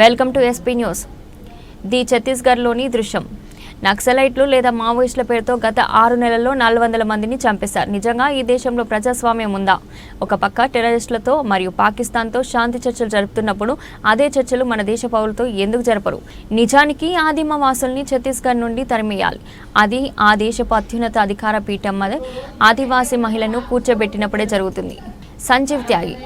Welcome to SP news. The ఛత్తీస్గఢ్లోని దృశ్యం. నక్సలైట్లు లేదా మావోయిస్టుల పేరుతో గత ఆరు నెలల్లో నాలుగు వందల మందిని చంపేశారు. నిజంగా ఈ దేశంలో ప్రజాస్వామ్యం ఉందా? ఒక పక్క టెర్రరిస్టులతో మరియు పాకిస్తాన్తో శాంతి చర్చలు జరుపుతున్నప్పుడు అదే చర్చలు మన దేశ పౌరులతో ఎందుకు జరపరు? నిజానికి ఆదిమ వాసుల్ని ఛత్తీస్గఢ్ నుండి తరిమేయాలి. అది ఆ దేశపు అత్యున్నత అధికార పీఠం ఆదివాసీ మహిళను కూర్చోబెట్టినప్పుడే జరుగుతుంది. సంజీవ్ త్యాగి.